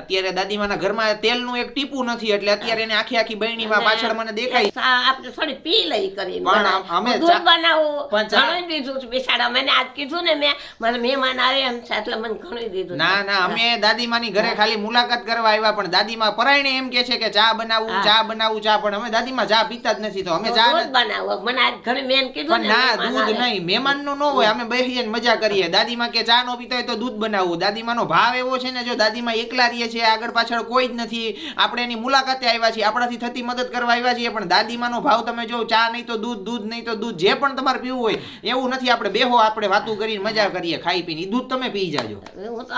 અત્યારે દાદીમાના ઘરમાં તેલનું એક ટીપું નથી એટલે અત્યારે એને આખી આખી બહેણીમાં પાછળ મને દેખાય. આપણે થોડી પી લઈ કરી પણ અમે દૂધ બનાવું. ઘણું દીધું છે બિચારા મને આજ કીધું ને મેં મને મહેમાન આવે એમ છે એટલે મને ઘણું દીધું ના ના અમે દાદીમાની ઘરે ખાલી મુલાકાત કરવા આવ્યા પણ દાદીમા પરાયણે એમ કે છે કે ચા બનાવું ચા બનાવું ચા પણ અમે દાદીમાં ચા પીતા જ નથી તો અમે ચા બનાવું. મને આજ ઘણી મેન કીધું ના દૂધ. નહીં મહેમાનનું ન હોય અમે બેસીએ મજા કરીએ. દાદીમાં કે ચા નો પીતા હોય તો દૂધ બનાવવું દાદીમાનો ભાવ એવો છે ને જો દાદીમાં એકલા રહીએ છે આગળ પાછળ કોઈ જ નથી. આપણે એની મુલાકાતે આવ્યા છીએ આપણાથી થતી મદદ કરવા આવ્યા છીએ પણ દાદીમાનો ભાવ તમે જો ચા નહીં તો દૂધ દૂધ નહીં તો દૂધ જે પણ તમારે પીવું હોય એવું નથી. આપણે બેહો આપણે વાતું કરીને મજા કરીએ ખાઈ પીને. દૂધ તમે પી જાજો. હું તો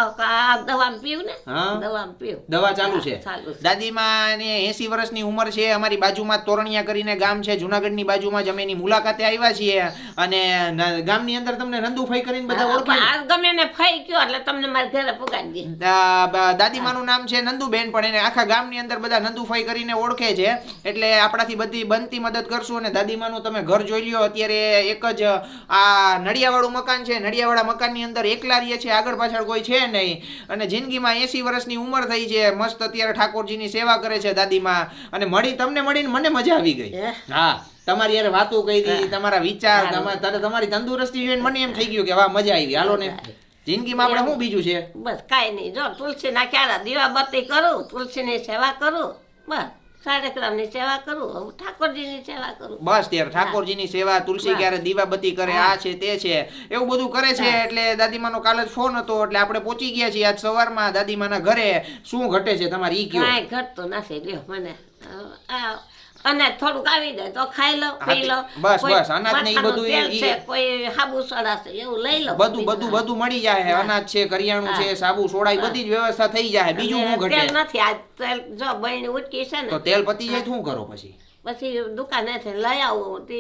દવા પીવું ને? દવા પીવું. દવા ચાલુ છે. દાદીમાં ને એસી વર્ષની ઉંમર છે. અમારી બાજુમાં તોરણિયા કરીને ગામ છે. જુનાગઢની બાજુમાં જ અમે એની મુલાકાતે આવ્યા છીએ. અને ગામની અંદર તમને નંદુભાઈ કરીને બધા ઓળખે ગમે ને ફઈ ગયો એટલે તમને મારા ઘરે પુગાડી દે. દાદીમાનું નામ છે નંદુબેન પણ એને આખા ગામની અંદર બધા નંદુભાઈ કરીને ઓળખે છે. એટલે આપણાથી બધી બનતી મદદ કરશું અને દાદીમાનું તમે ઘર જોઈ લ્યો. અત્યારે એક જ આ નડિયાવાળું મકાન છે. નડિયાવાળા મકાનની અંદર એકલા રહીએ છીએ. આગળ પાછળ કોઈ છે નહીં. અને જિંદગીમાં એસી વર્ષની ઉંમર થઈ છે. મસ્ત અત્યારે ઠાકોરજીની સેવા કરે છે દાદીમાં. અને મળી તમને મળીને મને મજા આવી ગઈ. હા? તમારી યાર વાતો કહી. તમારા વિચાર તમારી તંદુરસ્તી જોઈને મને એમ થઈ ગયું કે વાહ મજા આવી. હાલો ને. જિંદગીમાં આપણે શું બીજું છે? બસ કાંઈ નહીં. જો તુલસી ના ક્યારે દીવાબત્તી કરું તુલસીની સેવા કરું બસ. સાડેકરામની સેવા કરું ઠાકોરજીની સેવા કરું. બસ ત્યારે ઠાકોરજીની સેવા તુલસી ક્યારે દીવાબત્તી કરે આ છે તે છે. એવું બધું કરે છે એટલે દાદીમાનો કાલ જ ફોન હતો એટલે આપણે પહોંચી ગયા છીએ આજ સવારમાં દાદીમાના ઘરે. શું ઘટે છે તમારે ઈ કયો? કાંઈ ઘટતું નથી. લ્યો મને. આ અનાજ થોડુંક આવી જાય તો ખાઈ લો પી લો. બસ, બસ, અનાજ ને બધું તેલ છે કોઈ સાબુ સોડા છે એવું લઈ લો બધું બધું બધું મળી જાય અનાજ છે કરિયાણું છે સાબુ સોડા બધી જ વ્યવસ્થા થઈ જાય બીજું હું ઘટે? તેલ નથી આ તેલ જો બહેણી ઉટકી છે તો ને તેલ પતી જાય શું કરો પછી? પછી દુકાનેથી લઈ આવું તે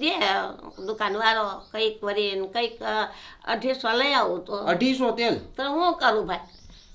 દે દુકાન વાળો કંઈક વરી કંઈક અઢીસો લઈ આવું તો. અઢીસો તેલ? તો હું કરું ભાઈ?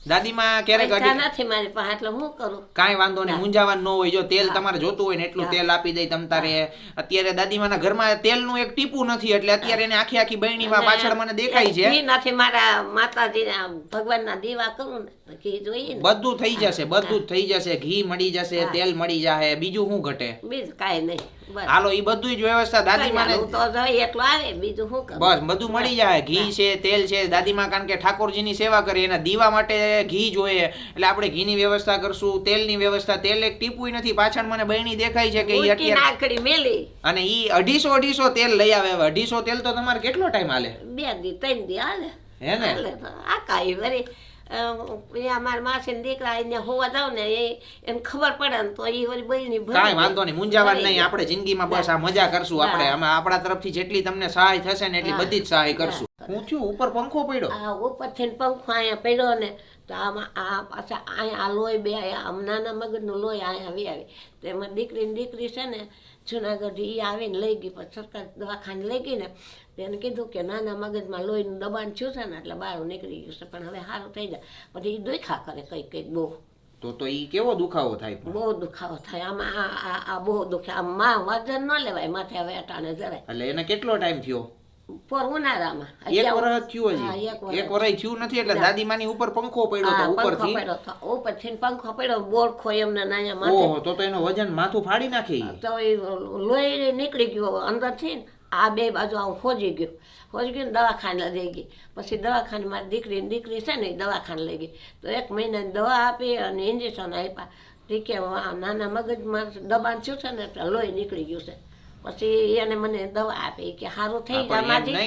દાદીમાં ક્યારેક નથી મારી પાસે એટલે હું કરું? કાંઈ વાંધો નહીં. મૂંઝાવાનું ન હોય જો તેલ તમારે જોતું હોય ને એટલું તેલ આપી દઈ તમ તારે. અત્યારે દાદીમાના ઘરમાં તેલનું એક ટીપું નથી એટલે અત્યારે એને આખી આખી બહેણીમાં પાછળ મને દેખાય છે. નથી મારા માતાજીના ભગવાનના દીવા કરું ને ઘી જોઈએ ને. બધું થઈ જશે બધું થઈ જશે ઘી મળી જશે તેલ મળી જશે બીજું શું ઘટે? બીજું કાંઈ નહીં. હાલો એ બધું જ વ્યવસ્થા. દાદીમાને તો એટલું આવે બીજું શું બસ બધું મળી જાય. ઘી છે તેલ છે દાદીમા કારણ કે ઠાકોરજીની સેવા કરે એના દીવા માટે ઘી જોઈએ. એટલે આપણે ઘીની વ્યવસ્થા કરશું તેલની વ્યવસ્થા. તેલ એક ટીપુય નથી પાછળ મને બહેની દેખાય છે કે ઈ અત્યારે મેલી. અને એ અઢીસો અઢીસો તેલ લઈ આવે અઢીસો તેલ તો તમારે કેટલો ટાઈમ હાલે? બે દી ત્રણ દી હાલે. હે ને? હાલે તો આ કાંઈ વળી. અ, એ અમારા માસીના દીકરા એને હોવા જાવ ને એ એને ખબર પડે ને તો એ વળી બહેની કાંઈ વાંધો નહીં મૂંઝાવાનું નહીં. આપણે જિંદગીમાં બસ આ મજા કરશું. આપણે અમે આપણા તરફથી જેટલી તમને સહાય થશે ને એટલી બધી જ સહાય કરશું. હું થયું? ઉપર પંખો પડ્યો? ઉપર ઉપરથી પંખો અહીંયા પડ્યો ને તો આમાં આ પાછા અહીંયા આ લોહી બે નાના મગજનું લોહી અહીંયા આવી આવી. તેમાં દીકરી ને દીકરી છે ને જુનાગઢ એ આવીને લઈ ગઈ પછી સરકાર દવાખાને લઈ ગઈ ને તેને એને કીધું કે નાના મગજમાં લોહીનું દબાણ થયું છે ને એટલે બહાર નીકળી ગયું છે પણ હવે સારું થઈ જાય. પછી એ દુખા કરે કંઈક કંઈક બહુ. તો તો એ કેવો દુખાવો થાય બહુ દુખાવો થાય. આમાં આ બહુ દુખે આમ માં વજન ન લેવાય માથે હવે અટાણે જરાય. એટલે એને કેટલો ટાઈમ થયો? પર ઉનાળામાં એક વર્ષ થયું હજી. એક વર્ષ. થયું નથી એટલે ના. દાદીમાની ઉપર પંખો પડ્યો હતો ઉપરથી. ઉપરથી પંખો પડ્યો બોરખો એમને નાયા માથે. ઓહો તો તો એનો વજન માથું ફાડી નાખી. તો એ લોહી નીકળી ગયો અંદરથી આ બે બાજુ આવું ખોજી ગયું. ખોજી ગયું દવાખાને લઈ ગઈ. પછી દવાખાને મારી દીકરી દીકરી છે ને દવાખાને લઈ ગઈ. તો એક મહિનાની દવા આપી અને ઇન્જેક્શન આપ્યા. ઠીક કે આ નાના મગજમાં દબાણ થયું છે ને એટલે લોહી નીકળી ગયું છે. પછી એને મને દવા આપી કે સારું થઈ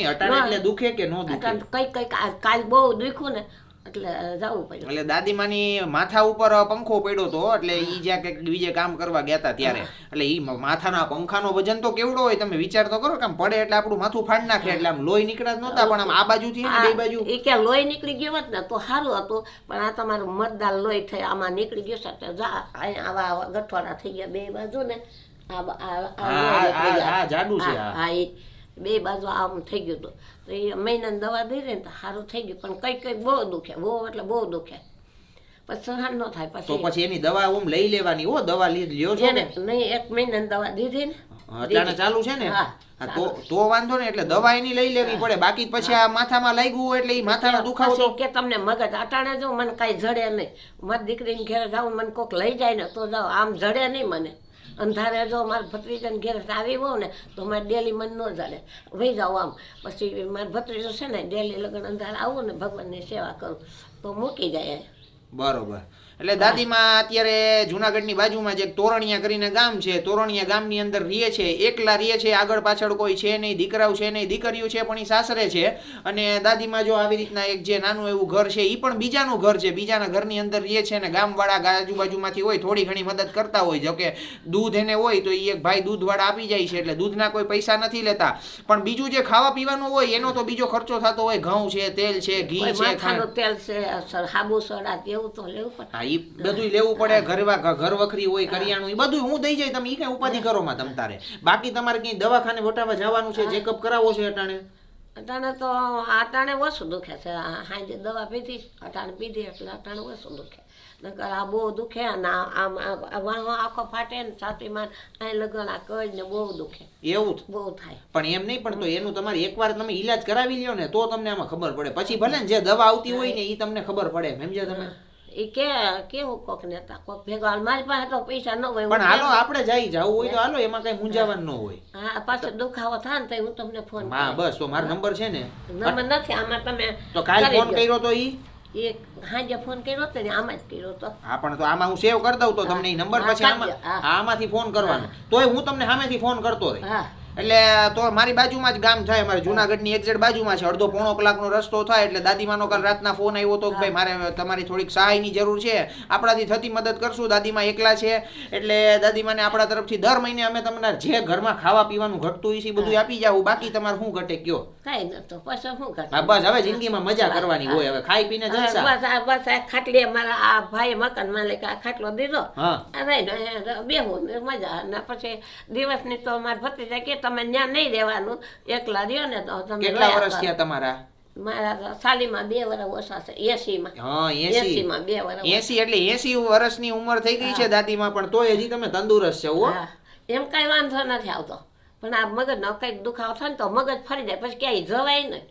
એટલે દુખે કે નો દુખે? કઈ કંઈક કાલ બહુ દુખ્યું ને એટલે જવું પડ્યું. એટલે દાદીમાની માથા ઉપર પંખો પડ્યો હતો એટલે ઈ જ્યાં કંઈક બીજે કામ કરવા ગયા હતા ત્યારે. એટલે ઈ માથાના પંખાનો વજન તો કેવડો હોય તમે વિચાર તો કરો કે આમ પડે એટલે આપણું માથું ફાડ નાખે એટલે આમ લોહી નીકળ્યા જ નહોતા પણ આમ આ બાજુથી થી બે બાજુ. એ કે લોહી નીકળી ગયો હોત ને તો સારું હતું પણ આ તમારું મતદાર લોહી થઈ આમાં નીકળી ગયું છે જા આવા ગઠવાડા થઈ ગયા બે બાજુ ને આ બા-. જાડું છે હા, એ બાજુ આમ થઈ ગયું હતું. તો એ મહિનાને દવા દઈ ને તો સારું થઈ ગયું. પણ કઈ કઈ બહુ દુખે બહુ એટલે બહુ દુખે પછી સહન ન થાય. તો પછી પછી એની દવા ઓમ લઈ લેવાની હો દવા લ્યો છો ને? નહીં એક મહિનાની દવા દીધી ને. અટાણે ચાલુ છે ને? હા, હા, તો તો વાંધો ને એટલે દવા એની લઈ લેવી પડે. બાકી પછી આ માથામાં લાગ્યું હોય એટલે ઈ માથાનો દુખાવો તો કે તમને મગજ અટાણે જો મને કાંઈ જડે નહીં. મારી દીકરીને ઘેર જાઉં મને કોક લઈ જાય ને તો જાઉં. આમ જડે નહીં મને. અંધારે જો મારા ભત્રીજાને ઘેર આવી હોઉં ને, તો મારે ડેલી મન ન ચાલે વહી જાઉં આમ. પછી મારા ભત્રીજો છે ને, ડેલી લગ્ન અંધારે આવું ને ભગવાનની સેવા કરું. તો મૂકી જાય. બરોબર. એટલે દાદીમાં અત્યારે જુનાગઢની બાજુમાં જે તોરણિયા કરીને ગામ છે તોરણિયા ગામની અંદર રીએ છે એકલા રીએ છે આગળ પાછળ કોઈ છે નહીં દીકરાઓ છે નહીં દીકરીઓ છે પણ એ સાસરે છે. અને દાદીમાં જો આવી રીતના એક જે નાનું એવું ઘર છે એ પણ બીજાનું ઘર છે બીજાના ઘરની અંદર રીએ છે અને ગામવાળા આજુબાજુમાંથી હોય થોડી ઘણી મદદ કરતા હોય જો કે દૂધ એને હોય તો એ એક ભાઈ દૂધવાળા આપી જાય છે એટલે દૂધના કોઈ પૈસા નથી લેતા. પણ બીજું જે ખાવા પીવાનું હોય એનો તો બીજો ખર્ચો થતો હોય ઘઉં છે તેલ છે ઘી છે તેલ છે સાબુ સોડા એવું તો લેવું પડે ઈ બધું લેવું પડે ઘરવા ઘર વખરી હોય કરિયાણું એ બધું હું દઈ જાય તમે ઈ કઈ ઉપાધિ કરો માં તમ તારે. બાકી તમારે કઈ દવાખાને વટાવા જવાનું છે ચેકઅપ કરાવવો છે અટાણે? અટાણે તો અટાણે ઓછું દુખે છે. હાજે દવા પીધી અટાણે પીધી એટલે અટાણે ઓછું દુખે. નકર આ બહુ દુખે અને આમ વાહો આખો ફાટે ને છાતીમાં અહીં લગન આ કઈ ને બહુ દુખે. એવું. બહુ થાય. પણ એમ નહીં પણ તો એનું તમારે એકવાર તમે ઈલાજ કરાવી લ્યો ને તો તમને આમાં ખબર પડે. પછી ભલે ને જે દવા આવતી હોય ને એ તમને ખબર પડે સમજ્યા તમે? એ કે કેવું કોક નેતા કોક ભેગો મારી પાસે તો પૈસા ન હોય પણ હાલો આપણે જઈ જવું હોય તો હાલો એમાં કઈ મૂંઝાવાનું ન હોય. હા પાછો દુખાવો થાય ને તો હું તમને ફોન હા બસ તો મારો નંબર છે ને. નંબર નથી આમાં તમે તો કાલ ફોન કર્યો તો ઈ? એક હાજે ફોન કર્યો તો ને આમાં જ કર્યો તો હા પણ તો આમાં હું સેવ કરી દઉં તો તમને નંબર પછી આમાં આમાંથી ફોન કરવાનો. તોય હું તમને સામેથી ફોન કરતો રહી. હા. એટલે તો મારી બાજુમાં જ ગામ થાય મારે જુનાગઢની એક્ઝેક્ટ બાજુમાં છે. અડધો પોણો કલાકનો રસ્તો થાય એટલે દાદીમાનો કાલ રાતના ફોન આવ્યો તો કે ભાઈ મારે તમારી થોડીક સહાયની જરૂર છે. આપણાથી થતી મદદ કરશું દાદીમાં એકલા છે. એટલે દાદીમાને આપણા તરફથી દર મહિને અમે તમને જે ઘરમાં ખાવા પીવાનું ઘટતું હોય છે બધું આપી જાવ બાકી તમારે શું ઘટે કયો? કાંઈ નતો પછી શું કરે બસ. હવે જિંદગીમાં મજા કરવાની હોય. હવે ખાઈ પીને જલસા. બસ આ બસ આ ખાટલી અમારા આ ભાઈ મકાન માલિક આ ખાટલો દીધો. હા. અરે બેહું મજા. ના પછી દિવસની તો અમારા ભત્રીજા કે તમે ત્યાં નહીં રહેવાનું. એકલા રહ્યો ને તો તમે કેટલા વર્ષ થયા તમારા? મારા સાલીમાં બે વર્ષ ઓછા છે એસીમાં. હા એસી. એસીમાં બે વર્ષ એસી એટલે એસી વર્ષની ઉંમર થઈ ગઈ છે દાદીમાં પણ તોય હજી તમે તંદુરસ્ત છો હો. એમ કાંઈ વાંધો નથી આવતો. પણ આ મગજનો કંઈક દુખાવો થાય ને તો મગજ ફરી જાય. પછી ક્યાંય જવાય નહીં.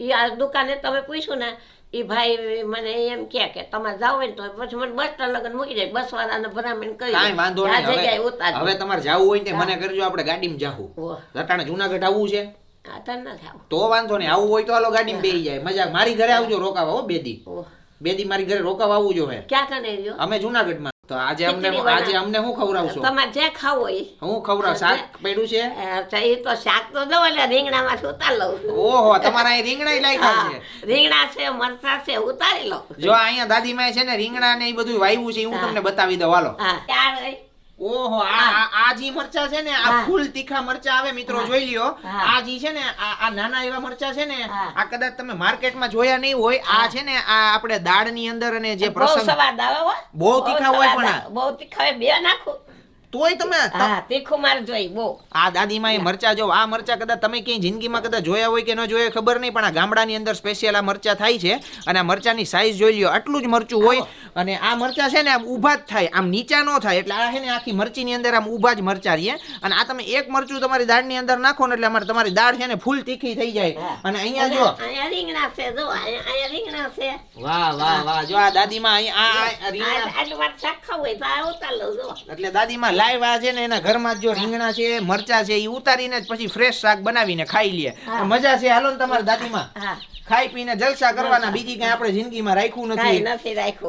એ આ દુકાને તમે પૂછ્યું ને એ ભાઈ મને એમ કે કે તમે જાવ હોય ને તો પછી મને બસ લગન મૂકી જાય બસ વાળાને ભરામણ કરી કાંઈ વાંધો નહીં. જગ્યાએ હવે ઉતાર હવે તમારે જાવું હોય ને મને કરજો આપણે ગાડીમાં જાવું રટાણે જુનાગઢ આવવું છે? તો વાંધો નહીં. આવું હોય તો હાલો ગાડીમાં બેસી જાય. મજા મારી ઘરે આવજો રોકાવા હો બેદી. બેદી મારી ઘરે રોકાવા આવવું જો હે ક્યાં કને અમે જુનાગઢમાં. તો આજે અમને આજે અમને શું ખવડાવશો? તમારે જે ખાવું હોય હું ખવડાવ શાક પડ્યું છે? એ તો શાક તો દો એટલે રીંગણામાં ઉતાર લઉં ઓહો તમારા અહીં રીંગણા લાગ્યા છે? રીંગણા છે મરચા છે ઉતારી લઉં. જો અહીંયા દાદીમાએ છે ને રીંગણા ને એ બધું વાવ્યું છે હું તમને બતાવી દઉં. હાલો. હા. ઓહો આ જી મરચા છે ને આ. ફૂલ તીખા મરચા આવે મિત્રો જોઈ લ્યો. આ જી છે ને આ નાના એવા મરચા છે ને આ કદાચ તમે માર્કેટમાં જોયા નહીં હોય આ છે ને આ આપણે દાળની અંદર અને જે પ્રસંગ. બહુ તીખા હોય પણ બહુ તીખા હોય બે નાખું. તોય તમે હા તીખું માર જોઈ બહુ. આ દાદીમાં એ મરચા જો આ મરચા કદાચ તમે ક્યાંય જિંદગીમાં કદાચ જોયા હોય કે ન જોયા ખબર નહીં પણ આ ગામડાની અંદર સ્પેશિયલ આ મરચા થાય છે અને આ મરચાની સાઈઝ જોઈ લ્યો આટલું જ મરચું હોય અને આ મરચા છે ને આમ ઊભા જ થાય આમ નીચા ન થાય એટલે આ છે ને આખી મરચીની અંદર આમ ઊભા જ મરચા રહીએ અને આ તમે એક મરચું તમારી દાળની અંદર નાખો ને એટલે અમારે તમારી દાળ છે ને ફૂલ તીખી થઈ જાય. અને અહીંયા જો. અહીંયા રીંગણા છે જો અહીંયા રીંગણા છે. વાહ વાહ વાહ જો આ દાદીમાં અહીંયા આ- રીંગણા આટલું મારે શાક ખાવું હોય તો આ ઉતાર લઉં જો. એટલે દાદીમાં લાઈવ છે ને એના ઘરમાં જો રીંગણા છે મરચા છે એ ઉતારીને જ પછી ફ્રેશ શાક બનાવીને ખાઈ લે. મજા છે. હાલો ને તમારા દાદીમાં. ખાઈ પીને જલસા કરવાના બીજી કઈ આપણે જિંદગીમાં રાખ્યું નથી.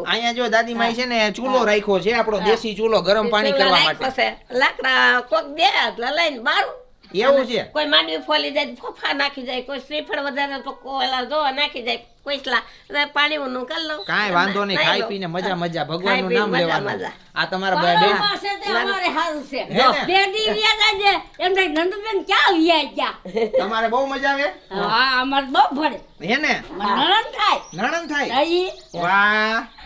અહીંયા જો દાદીમાઈ છે ને ચૂલો રાખ્યો છે આપણો દેશી ચૂલો ગરમ પાણી કરવા માટે. લાકડા કોક દે એટલે લઈને મારું એવું છે. કોઈ માંડવી ફોલી જાય ફોફા નાખી જાય કોઈ શ્રીફળ વધારે તો કોલા જો નાખી જાય. કોઈસલા પાણી ઊનું કરી લઉં. કાંઈ વાંધો નહીં ખાઈ પીને મજા મજા. ભગવાનનું નામ લેવાનું. આ તમારા બે- પાસે તે અમારે સારું છે. બે દી એમ થાય નંદુબેન ક્યાં વ્યા ગયા? તમારે બહુ મજા આવે? હા અમારે બહુ ભરે હે ને? નણંદ થાય. નણંદ થાય? અહીં વાહ.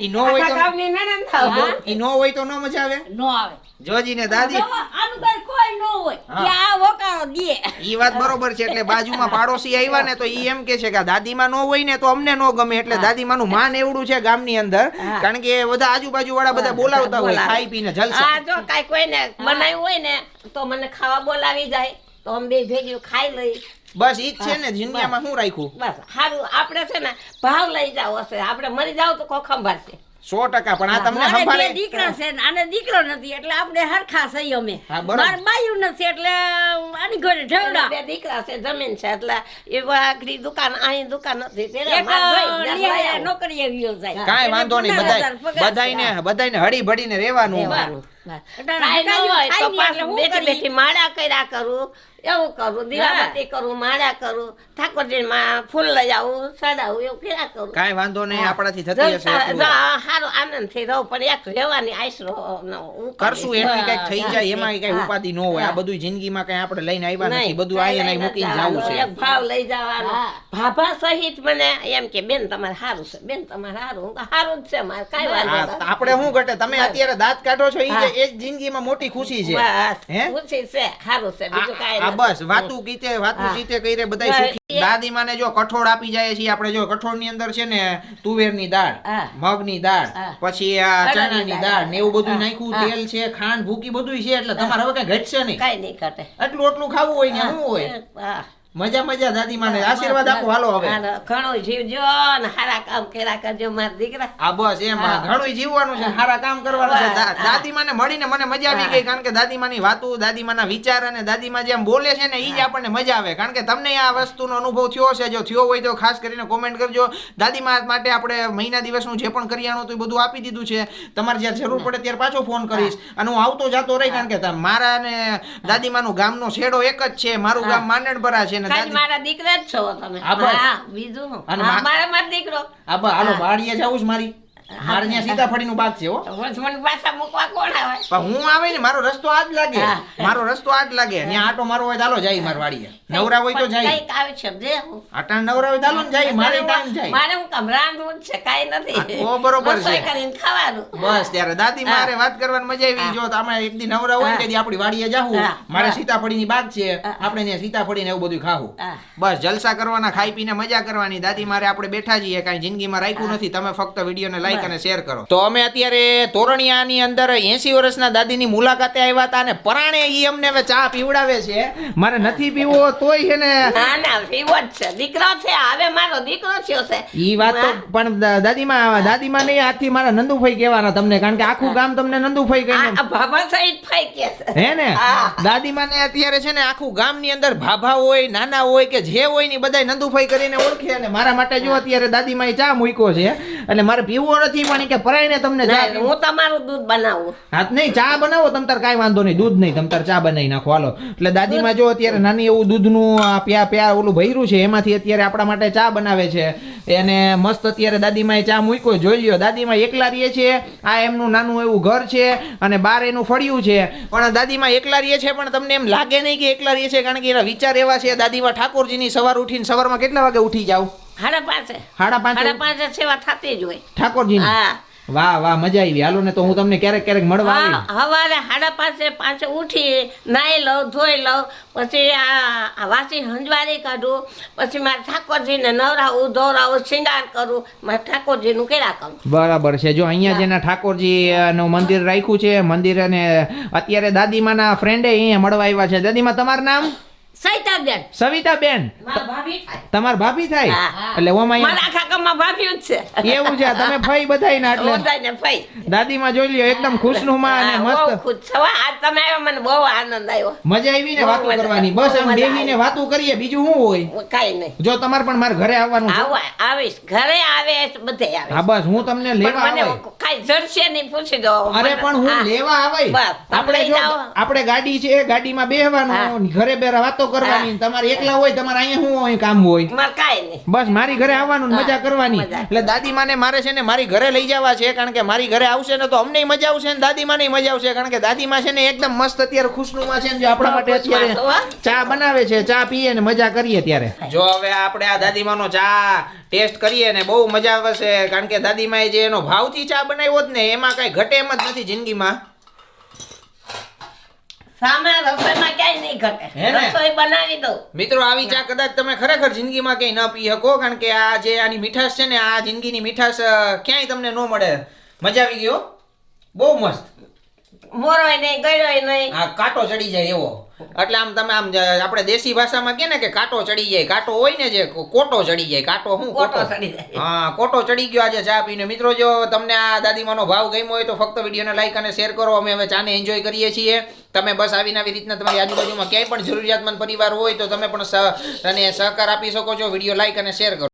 ઈ નો હોય તો ગામની ના ના? ઈ નો હોય તો નો મજા આવે. નો આવે. જોજી ને દાદી આનું કઈ કોઈ નો હોય. કે આ વકારો દે. ઈ વાત બરોબર છે એટલે બાજુમાં પાડોશી આવ્યા ને તો ઈ એમ કે છે કે દાદીમાં નો હોય ને તો અમને નો ગમે એટલે દાદીમાનું માન એવડું છે ગામની અંદર. કારણ કે બધા આજુબાજુ વાળા બધા બોલાવતા હોય ખાઈ પીને જલસા. આ જો કાંઈ કોઈને બનાવ્યું હોય ને તો મને ખાવા બોલાવી જાય. તો અમે બે ભેગી ખાઈ લઈ. બસ ઈ જ છે ને દુનિયામાં શું રાખ્યું? બસ સારું આપણે છે ને ભાવ લઈ જાવ હશે. આપણે મરી જાવ તો કોખમ ભરશે સો ટકા પણ આ તમને સંભાળે દીકરા છે આને દીકરો નથી એટલે આપણે હરખા સહી અમે. માર બાયું નથી એટલે આની ઘરે ઠેવડા બે દીકરા છે જમીન છે એટલે એ વાઘરી દુકાન અહીં દુકાન નથી તેરા નોકરી માર જોઈ, ત્યાં નિહાળે લઈ આવું. નોકરીએ ગયો જાય કાંઈ વાંધો નહીં બધાય બધાયને બધાયને હળી ભળીને રહેવાનું. મારું બસ. એટલે ન હોય તો પાછું બેઠી બેઠી માળા કર્યા કરું. એવું કરું દીવાબત્તી કરું માળા કરું ઠાકોરજીમાં ફૂલ લઈ આવું સડાવું એવું કર્યા કરું? કાંઈ વાંધો નહીં આપણાથી થતી હશે સારો આનંદથી રહું પણ એક રહેવાની આઈસ કરશું એટલી કંઈક થઈ જાય એમાં કઈ ઉપાધિ ન હોય. આ બધું જિંદગીમાં કઈ આપણે લઈને આવ્યા નથી. બધું આવીને મૂકીને જવું છે. એક ભાવ લઈ જવાનો. ભાભા સહિત મને એમ કે બેન તમારે સારું છે. બેન તમારે સારું સારું જ છે મારે કાંઈ વાંધો આપણે શું ઘટે? તમે અત્યારે દાંત કાઢો છો એ જ જિંદગીમાં મોટી ખુશી છે. હે? ખુશી છે સારું છે. બીજું કાંઈ. બસ વાતું કીતે વાતું. ચીતે કઈ બધાય સુખી. દાદી માને જો કઠોળ આપી જાય છે આપણે જો કઠોળની અંદર છે ને તુવેરની દાળ મગ મગની દાળ પછી આ ચણાની ચણાની દાળ. દાળ ને એવું બધું નાખ્યું તેલ છે ખાંડ ભૂકી બધું છે એટલે તમારે હવે કઈ ઘટશે નહીં. કઈ નહીં ઘટે. એટલું એટલું ખાવું હોય ને શું હોય. મજા મજા દાદીમાને આશીર્વાદ આપો. હાલો હવે. ઘણો જીવજો ને સારા કામ કર્યા કરજો મારા દીકરા. આ બસ એમ. ઘણું જીવવાનું છે સારા કામ કરવાનું છે. દાદી માને દાદીમાને મળીને મને મજા આવી ગઈ કારણ કે દાદીમાની વાતો દાદીમાના વિચાર અને દાદીમા જેમ બોલે છે ને ઈ જ આપણને મજા આવે. કારણ કે તમને આ વસ્તુનો અનુભવ થયો છે જો થયો હોય તો ખાસ કરીને કોમેન્ટ કરજો. દાદીમા માટે આપણે મહિના દિવસનું જે પણ કરિયાણું હતું એ બધું આપી દીધું છે. તમારે જ્યારે જરૂર પડે ત્યારે પાછો ફોન કરીશ. અને હું આવતો જાતો રહી કારણ કે મારા ને દાદીમાનું ગામનો છેડો એક જ છે. મારું ગામ માંડણપરા છે ને દાદી મારા દીકરા જ છો તમે. હા, બીજું મારા દીકરો. હાલો. જાવું છે મારી. મારે ત્યાં સીતાફળીનું બાગ છે હો. વચ પાછા મૂકવા કોણ આવે? પણ હું આવે ને મારો રસ્તો આ જ લાગે મારો રસ્તો આ જ લાગે ત્યાં આટો મારો હોય ચાલો જાય માર વાડીએ. નવરા હોય તો જાય. કંઈક આવે છે જે આટા નવરા હોય ચાલો ને જાય મારે ટાઈમ જાય. મારે હું કમરાન દૂધ છે કાંઈ નથી. ઓ બરોબર છે. કરીને ખાવાનું. બસ ત્યારે દાદી મારે વાત કરવાની મજા આવી. જો તમે એક દી નવરા હોય કે. આપણી વાડીએ જાવું મારે. સીતાફળીની બાગ છે. આપણે ત્યાં સીતાફળી ને એવું બધું ખાવું બસ જલસા કરવાના ખાઈ પીને મજા કરવાની. દાદી મારે આપણે બેઠા જઈએ કઈ જિંદગીમાં રાખ્યું નથી. તમે ફક્ત વિડીયોને લાઈક બસ. અને શેર કરો. તો અમે અત્યારે તોરણિયાની અંદર એસી વર્ષના દાદીની મુલાકાતે આવ્યા હતા અને પરાણે ઈ અમને હવે ચા પીવડાવે છે. મારે નથી પીવો તોય છે ને. ના ના પીવો જ છે. દીકરો છે હવે મારો દીકરો થયો છે. ઈ વાત તો પણ દાદીમાં દાદીમાં નહીં આથી મારા નંદુભાઈ કહેવાના તમને કારણ કે આખું ગામ તમને નંદુભાઈ આ કહીને ભાભા સહિત ફાઈ કે છે. હે ને? દાદી દાદીમાં ને અત્યારે છે ને આખું ગામની અંદર ભાભા હોય નાના હોય કે જે હોય ને બધાય નંદુભાઈ કરીને ઓળખે અને મારા માટે જો અત્યારે દાદીમાં ઈ ચા મૂક્યો છે અને મારે પીવો નથી પણ કે ભરાઈને તમને ચા હું તમારું દૂધ બનાવું. હાથ નહીં ચા બનાવો તમ તાર કાંઈ વાંધો નહીં. દૂધ નહીં તમ તાર ચા બનાવી નાખો. હાલો. એટલે દાદીમાં જો અત્યારે નાની એવું દૂધનું આ પ્યા પ્યા ઓલું ભર્યું છે એમાંથી અત્યારે આપણા માટે ચા બનાવે છે. એને મસ્ત અત્યારે દાદીમાં એ ચા મૂક્યો. જોઈ લ્યો દાદીમાં એકલા રહીએ છે. આ એમનું નાનું એવું ઘર છે અને બાર એનું ફળિયું છે. પણ દાદીમાં એકલા રહીએ છે પણ તમને એમ લાગે નહીં કે એકલા રહીએ છે કારણ કે એના વિચાર એવા છે દાદીમાં ઠાકોરજીની સવાર ઉઠીને સવારમાં કેટલા વાગે ઉઠી જાવ સાડા પાંચ સેવા થતી જ હોય. ઠાકોરજી હા. વાહ વાહ મજા આવી. હાલો ને તો હું તમને ક્યારેક ક્યારેક મળવા આવી હવારે હાડા પાસે પાંચે ઉઠી નાહી લઉં ધોઈ લઉં પછી આ વાસી હંજવારી કાઢું પછી મારે ઠાકોરજીને નવરાવું ધોરાવું શિંગાર કરું મારે ઠાકોરજીનું કેળા કરું. બરાબર છે. જો અહીંયા જેના ઠાકોરજી નું મંદિર રાખ્યું છે મંદિર અને અત્યારે દાદીમાના ફ્રેન્ડે અહીંયા મળવા આવ્યા છે. દાદીમા તમારું નામ? સવિતાબેન. ભાભી થાય. તમાર ભાભી થાય? એટલે ઓમાં મારા આખા ભાભી જ છે. એવું છે તમે ફઈ બધાય એટલે. બધાને ફઈ. દાદીમાં જોઈ લ્યો એકદમ ખુશનુમા અને મસ્ત. ખુશ છો. આ તમે આવ્યા મને બહુ આનંદ આવ્યો. મજા આવી ને વાતો કરવાની. બસ આમ બેહીને વાતો કરીએ બીજું શું હોય? કાઈ નહીં. જો તમારે પણ માર ઘરે આવવાનું છે. આવીશ. ઘરે આવે બધે આવે હા બસ હું તમને લેવા પણ મને આવે. કાઈ જરશે નહીં પૂછી દો અરે પણ હું લેવા આવે. આપણે જો આપણે ગાડી છે ગાડીમાં બેહવાનું ઘરે બેરા વાતો કરવાની તમારે એકલા હોય તમારે અહીંયા શું હોય કામ હોય? મારે કાંઈ નહીં. બસ મારી ઘરે આવવાનું મજા કરવાની. એટલે દાદી માને મારે છે ને મારી ઘરે લઈ જવા છે કારણ કે મારી ઘરે આવશે ને તો અમને મજા આવશે ને દાદીમાને મજા આવશે કારણ કે દાદીમા છે ને એકદમ મસ્ત અત્યારે ખુશનુમા છે ને જો આપણા માટે અત્યારે ચા બનાવે છે ચા પીએ ને મજા કરીએ ત્યારે. જો હવે આપણે આ દાદીમાનો ચા ટેસ્ટ કરીએ ને બહુ મજા આવશે કારણ કે દાદીમાએ જે એનો ભાવથી ચા બનાવ્યો જ ને એમાં કઈ ઘટે એમ જ નથી જિંદગીમાં. સામે રસોઈમાં ક્યાંય નહીં ઘટે. હે ને? રસોઈ બનાવી દઉં. મિત્રો આવી ચા કદાચ તમે ખરેખર જિંદગીમાં ક્યાંય ન પી શકો કારણ કે આ જે આની મીઠાશ છે ને આ જિંદગીની મીઠાશ અ, ક્યાંય તમને ન મળે. મજા આવી ગયો બહુ મસ્ત. મોરોય નહીં ગળ્યોય નહીં. આ કાંટો ચડી જાય એવો. એટલે આમ તમે આમ આપણે દેશી ભાષામાં કે ને કે કાંટો ચડી જાય. કાંટો હોય ને જે કોટો ચડી જાય. કાંટો શું કોટો ચડી જાય. હા કોટો ચડી ગયો આજે ચા પીને. મિત્રો જો તમને આ દાદીમાનો ભાવ ગમ્યો હોય તો ફક્ત વિડીયોને લાઈક અને શેર કરો. અમે હવે ચાને એન્જોય કરીએ છીએ. તમે બસ આવીને આવી રીતના તમારી આજુબાજુમાં ક્યાંય પણ જરૂરિયાતમંદ પરિવાર હોય તો તમે પણ અને સહકાર આપી શકો છો. વીડિયો લાઈક અને શેર કરો.